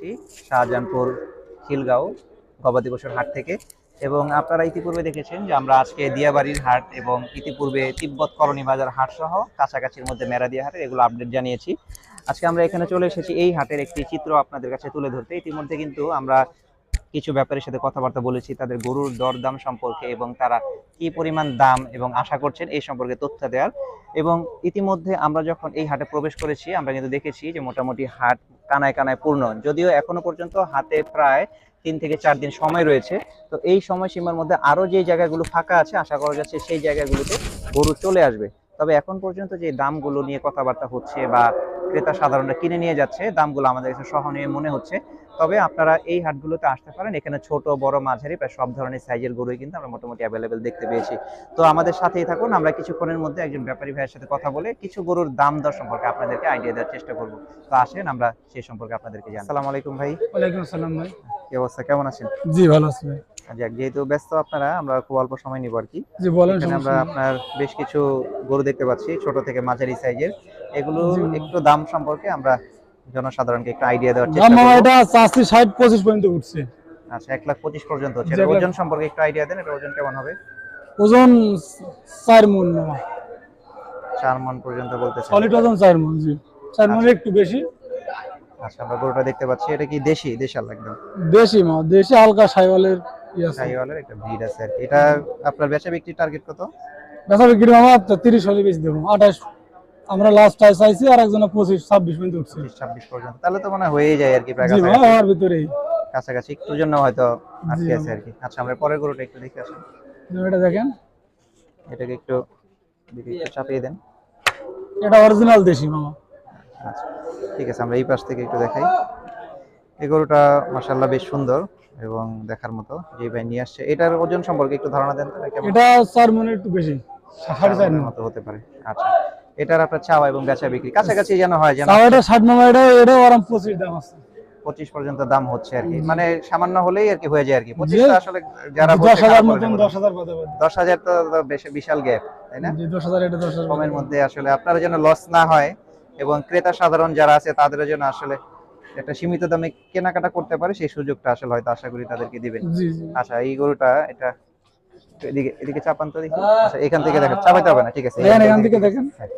এসেছি শাহজাহানপুর, খিলগাঁও, গবাদি পশুর হাট থেকে। এবং আপনারা ইতিপূর্বে দেখেছেন যে আমরা আজকে দিয়াবাড়ির হাট এবং ইতিপূর্বে তিব্বত করণী বাজার হাট সহ কাছাকাছির মধ্যে মেরাদিয়া হাটের এগুলো আপডেট জানিয়েছি। আজকে আমরা এখানে চলে এসেছি এই হাটের একটি চিত্র আপনাদের কাছে তুলে ধরতে। ইতিমধ্যে কিন্তু আমরা কিছু ব্যাপারের সাথে কথাবার্তা বলেছি, তাদের গরুর দরদাম সম্পর্কে এবং তারা কি পরিমাণ দাম এবং আশা করছেন এই সম্পর্কে তথ্য দেওয়ার। এবং ইতিমধ্যে আমরা যখন এই হাটে প্রবেশ করেছি, আমরা কিন্তু দেখেছি যে মোটামুটি হাট কানায় কানায় পূর্ণ। যদিও এখনও পর্যন্ত হাতে প্রায় তিন থেকে চার দিন সময় রয়েছে। তো এই সময়সীমার মধ্যে আরও যে জায়গাগুলো ফাঁকা আছে, আশা করা যাচ্ছে সেই জায়গাগুলোতে গরু চলে আসবে। তবে এখন পর্যন্ত যে দামগুলো নিয়ে কথাবার্তা হচ্ছে বা ক্রেতা সাধারণরা কিনে নিয়ে যাচ্ছে দামগুলো আমাদের কাছে সহনীয় মনে হচ্ছে। তবে আপনারা এই হাটগুলোতে আসতে পারেন। এখানে ছোট বড় মাঝারি প্রায় সব ধরনের সাইজের গরুই কিন্তু আমরা মোটামুটি অ্যাভেলেবেল দেখতে পেয়েছি। তো আমাদের সাথেই থাকুন। আমরা কিছুক্ষণের মধ্যে একজন ব্যাপারী ভাইয়ের সাথে কথা বলে কিছু গরুর দাম দর সম্পর্কে আপনাদেরকে আইডিয়া দেওয়ার চেষ্টা করব। তো আসেন আমরা সেই সম্পর্কে আপনাদেরকে জানাই। আসসালামু আলাইকুম ভাই। ওয়ালাইকুম আসসালাম ভাই। কি অবস্থা? কেমন আছেন? জি ভালো আছি ভাই। যাক যেহেতু ব্যস্ত আপনারা আমরা খুব অল্প সময় নিব আর কি এখানে আমরা আপনার বেশ কিছু গরু দেখতে পাচ্ছি ছোট থেকে মাঝারি সাইজের। এগুলো একটু দাম সম্পর্কে আমরা জনসাধারণকে একটু আইডিয়া দেওয়ার চেষ্টা করব। এটা চাষি ষাট পঁচিশ পর্যন্ত উঠছে। আচ্ছা এক লাখ পঁচিশ পর্যন্ত হচ্ছে। ওজন সম্পর্কে একটু আইডিয়া দেন এটা ওজন কেমন হবে? ওজন চার মন মামা চার মন পর্যন্ত বলতেছেন সলিড ওজন চার মন জি। চার মনের একটু বেশি। আচ্ছা আমরা গরুটা দেখতে পাচ্ছি এটা কি দেশি? দেশাল একদম। দেশি মা দেশি হালকা সাইওয়ালের শাহিওয়ালের একটা ব্রিড আছে এটা আপনার বেচা বিক্রি টার্গেট কত? বেচা বিক্রি মামা তিরিশ হলে বেশি দেবো। আঠাশ আমরা লাস্ট টাই চাইছি আর একজনে পর্যন্ত উঠছে। তাহলে তো মনে হয়েই যায় আর কি প্রায় কাছাকাছি। আমার ভিতরেই। কাছাকাছি একটু জন্য হয়তো আটকে আছে আর কি। আচ্ছা আমরা পরের গরুটা একটু দেখে আসি। এটা দেখেন। এটাকে একটু দিকে একটু চাপিয়ে দেন। এটা অরিজিনাল দেশি মামা। আচ্ছা ঠিক আছে আমরা এই পাশ থেকে একটু দেখাই। এই গরুটা মাসাল্লাহ বেশ সুন্দর। এবং দেখার মতো যে ভাই নিয়ে আসছে। এটার ওজন সম্পর্কে একটু ধারণা দেন এটা চার মনের একটু বেশি। সাড়ে চার মতো হতে পারে। আচ্ছা। এটার আপনার চাওয়া এবং বেচা বিক্রি। কাছাকাছি যেন হয় যেন তাও এটা ষাট আরাম পঁচিশ দাম আছে। পঁচিশ পর্যন্ত দাম হচ্ছে আর কি। মানে সামান্য হলেই আর কি হয়ে যায় আর কি। পঁচিশ আসলে যারা দশ হাজার মতন দশ হাজার দশ হাজার তো বিশাল গ্যাপ তাই না? দশ হাজার এটা দশ হাজার। কমের মধ্যে আসলে আপনারা যেন লস না হয় এবং ক্রেতা সাধারণ যারা আছে তাদের জন্য আসলে একটা সীমিত দামে কেনাকাটা করতে পারে সেই সুযোগটা আসলে হয়তো আশা করি তাদেরকে দিবেন। আচ্ছা এই গরুটা এটা এদিকে এদিকে চাপান তো দেখি। আচ্ছা এখান থেকে দেখেন চাপাইতে হবে না ঠিক আছে। এখান থেকে দেখেন। হ্যাঁ।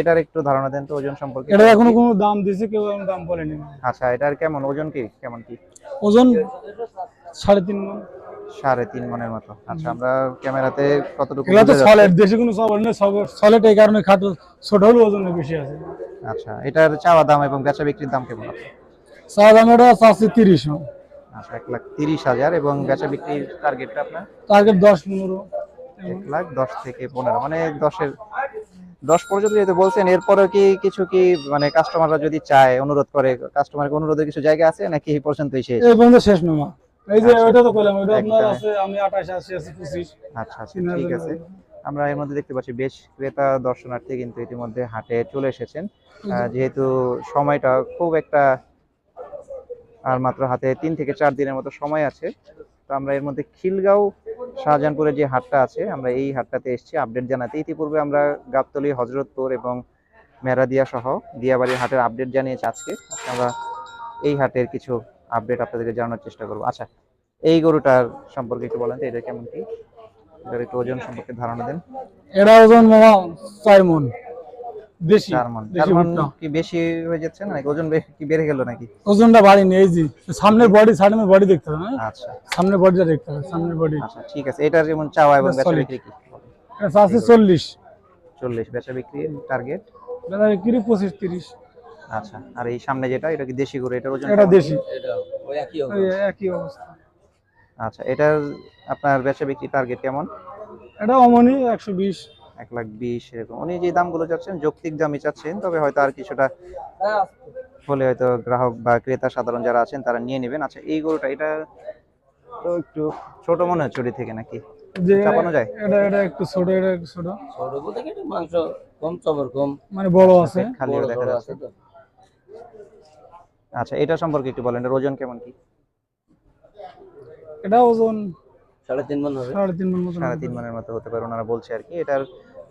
এটার একটু ধারণা দেন তো ওজন সম্পর্কে। এটা এখনও কোনো দাম দিছে কেউ এখনও দাম বলেনি। আচ্ছা এটার কেমন ওজন কি? কেমন কি? ওজন সাড়ে তিন মন। সাড়ে তিন মনের মতো। আচ্ছা আমরা ক্যামেরাতে কতটুকু এগুলো তো? সলিড দেশি কোনো সব না সব সলিড এই কারণে খাটো ছোট হলে ওজন বেশি আছে। আচ্ছা এটার চাওয়া দাম এবং বেচা বিক্রির দাম কেমন আছে? চাচ্ছি তিরিশ আচ্ছা এক লাখ তিরিশ হাজার এবং বেচা বিক্রির টার্গেটটা আপনার? টার্গেট দশ পনেরো। এক লাখ দশ থেকে পনেরো মানে দশের দশ পর্যন্ত যেহেতু বলছেন এরপরে কি কিছু কি মানে কাস্টমাররা যদি চায় অনুরোধ করে কাস্টমারকে অনুরোধের কিছু জায়গা আছে নাকি এই পর্যন্তই শেষ? এই পর্যন্ত শেষ নমা এই যে আচ্ছা। তো কইলাম ওইটা আপনার আছে আমি আঠাশ আশি আছি পঁচিশ আচ্ছা আচ্ছা ঠিক আছে। আমরা এর মধ্যে দেখতে পাচ্ছি বেশ ক্রেতা দর্শনার্থী কিন্তু ইতিমধ্যে হাটে চলে এসেছেন। যেহেতু সময়টা খুব একটা আর মাত্র হাতে তিন থেকে চার দিনের মতো সময় আছে। তো আমরা এর মধ্যে খিলগাঁও শাহজাহানপুরের যে হাটটা আছে, আমরা এই হাটটাতে এসেছি আপডেট জানাতে। ইতিপূর্বে আমরা গাবতলি হজরতপুর এবং মেরাদিয়া সহ দিয়াবাড়ির হাটের আপডেট জানিয়েছি আজকে। আজকে আমরা এই হাটের কিছু আপডেট আপনাদেরকে জানানোর চেষ্টা করব। আচ্ছা এই গরুটার সম্পর্কে একটু বলেন তো, এটা কেমন কি? এটার একটু ওজন সম্পর্কে ধারণা দেন। এটা ওজন চার মন কি বেশি হয়ে যাচ্ছে না? ওজন কি বেড়ে গেল নাকি? ওজনটা জি সামনের বডি সামনের বডি দেখতে হবে হ্যাঁ? আচ্ছা। সামনের বডিটা দেখতে হবে সামনের বডি আচ্ছা ঠিক আছে। এটার যেমন চাওয়া এবং বেচা বিক্রি কি? এটা বেচা টার্গেট বিক্রি তিরিশ। আচ্ছা আর এই সামনে যেটা এটা কি দেশি গরু? এটার ওজন এটা কেমন? দেশি। ওই একই অবস্থা। আচ্ছা এটার আপনার বেচা বিক্রি টার্গেট কেমন? এটা অমনি একশো বিশ। এক লাখ বিশ এরকম। উনি যে দামগুলো চাচ্ছেন যৌক্তিক দামই চাচ্ছেন তবে হয়তো আর কিছুটা হলে হয়তো গ্রাহক বা ক্রেতা সাধারণ যারা আছেন তারা নিয়ে নেবেন। আচ্ছা এই গরুটা এটা তো একটু ছোট মনে হচ্ছে ওটি থেকে নাকি? চাপানো যায়? এটা এটা একটু ছোট এটা একটু ছোট। ছোট বলতে কি মাংস কম চবর কম মানে বড় আছে। খালি দেখা যাচ্ছে। আচ্ছা এটা সম্পর্কে একটু বলেন ওজন কেমন কি? এটা ওজন সাড়ে তিন মন হবে। সাড়ে তিন মন সাড়ে তিন মানের মতো হতে পারে ওনারা বলছে আর কি। এটার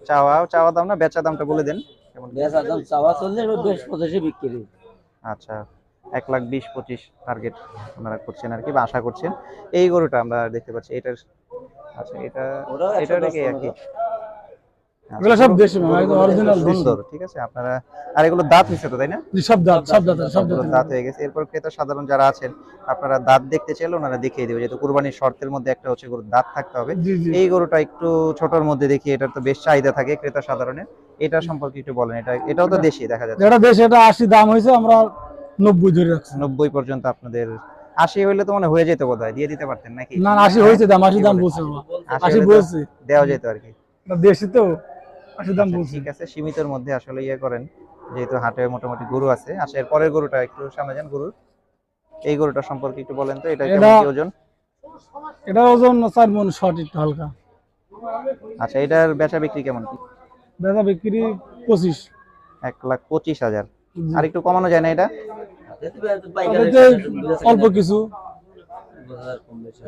চাওয়া চাওয়া দাম না বেচা দামটা বলে দেন। দাম চাওয়া চললে এবার বেশ পঁচাশি বিক্রি। আচ্ছা এক লাখ বিশ পঁচিশ টার্গেট আপনারা করছেন আর কি বা আশা করছেন। এই গরুটা আমরা দেখতে পাচ্ছি এটার আচ্ছা এটা একই। এগুলো সব দেশি একদম। সুন্দর ঠিক আছে? আপনারা আর এগুলো দাঁত নিচ্ছে তো তাই না? সব দাঁত সব দাঁত সব দাঁত। দাঁত হয়ে গেছে। এরপর ক্রেতা সাধারণ যারা আছেন আপনারা দাঁত দেখতে চাইলে ওনারা দেখিয়ে দেবে। যেহেতু কুরবানির শর্তের মধ্যে একটা হচ্ছে গরুর দাঁত থাকতে হবে। এই গরুটা একটু ছোটর মধ্যে দেখি এটার তো বেশ চাহিদা থাকে ক্রেতা সাধারণের। এটা সম্পর্কে একটু বলেন এটা এটাও তো দেশি দেখা যাচ্ছে। যেটা দেশে এটা আশি দাম হয়েছে আমরা নব্বই ধরে রাখছি। নব্বই পর্যন্ত আপনাদের আশি হইলে তো মনে হয়ে যেত বোধ হয় দিয়ে দিতে পারতেন নাকি? না আশি হয়েছে দাম আশি দাম বলছে আশি বলছে। দেওয়া যেত আর কি। দেশি তো। আশি দাম আচ্ছা, ঠিক আছে সীমিতর মধ্যে আসলে ইয়ে করেন যেহেতু হাটে মোটামুটি গরু আছে। আচ্ছা এর পরের গরুটা একটু সামনে যান গরুর। এই গরুটা সম্পর্কে একটু বলেন তো এটা কেমন ওজন? এটার ওজন চার মন শর্ট একটু হালকা। আচ্ছা এটার বেচা বিক্রি কেমন কি? বেচা বিক্রি পঁচিশ। এক লাখ পঁচিশ হাজার। জি। আর একটু কমানো যায় না এটা? অল্প কিছু।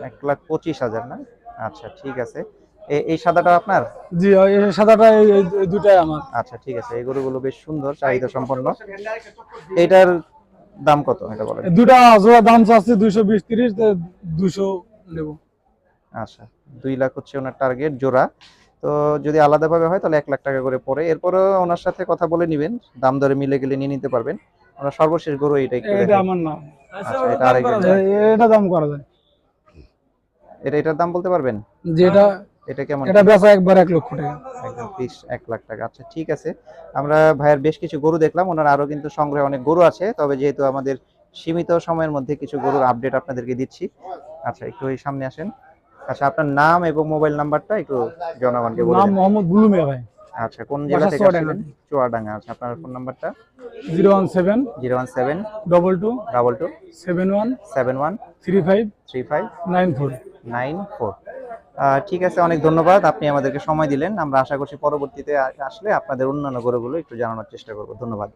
এক লাখ পঁচিশ হাজার না? আচ্ছা ঠিক আছে। এই সাদাটা আপনার? জি এই সাদাটা এই দুটাই আমার। আচ্ছা ঠিক আছে। এই গরুগুলো বেশ সুন্দর চাহিদা সম্পন্ন। এটার দাম কত এটা বলেন? দুটা জোড়া দাম চাচ্ছে দুইশো বিশ তিরিশ দুশো নেব। আচ্ছা দুই লাখ হচ্ছে ওনার টার্গেট জোড়া। তো যদি আলাদাভাবে হয় তাহলে এক লাখ টাকা করে পড়ে। এরপরও ওনার সাথে কথা বলে নিবেন। দাম দরে মিলে গেলে নিয়ে নিতে পারবেন। ওনার সর্বশেষ গরু একটু এটা আমার নাম। আচ্ছা এটা আরেকজন এটা দাম করা যায়। এটা এটার দাম বলতে পারবেন? যেটা এটা কেমন? এটা বেচা একবার 1 লক্ষ টাকা। একদম পিস 1 লাখ টাকা। আচ্ছা ঠিক আছে। আমরা ভাইয়ের বেশ কিছু গরু দেখলাম। ওনার আরও কিন্তু সংগ্রহে অনেক গরু আছে। তবে যেহেতু আমাদের সীমিত সময়ের মধ্যে কিছু গরুর আপডেট আপনাদেরকে দিচ্ছি। আচ্ছা একটু এই সামনে আসেন। আচ্ছা আপনার নাম এবং মোবাইল নাম্বারটা একটু জনগণকে বলুন নাম মোহাম্মদ বুলু মিয়া ভাই। আচ্ছা কোন জেলা থেকে আসলেন চুয়াডাঙ্গা। আচ্ছা আপনার ফোন নাম্বারটা? 017 017 22 22 71 71 35 35 94 94 ঠিক আছে, অনেক ধন্যবাদ। আপনি আমাদেরকে সময় দিলেন। আমরা আশা করছি পরবর্তীতে আসলে আপনাদের অন্যান্য গরুগুলো একটু জানানোর চেষ্টা করব। ধন্যবাদ।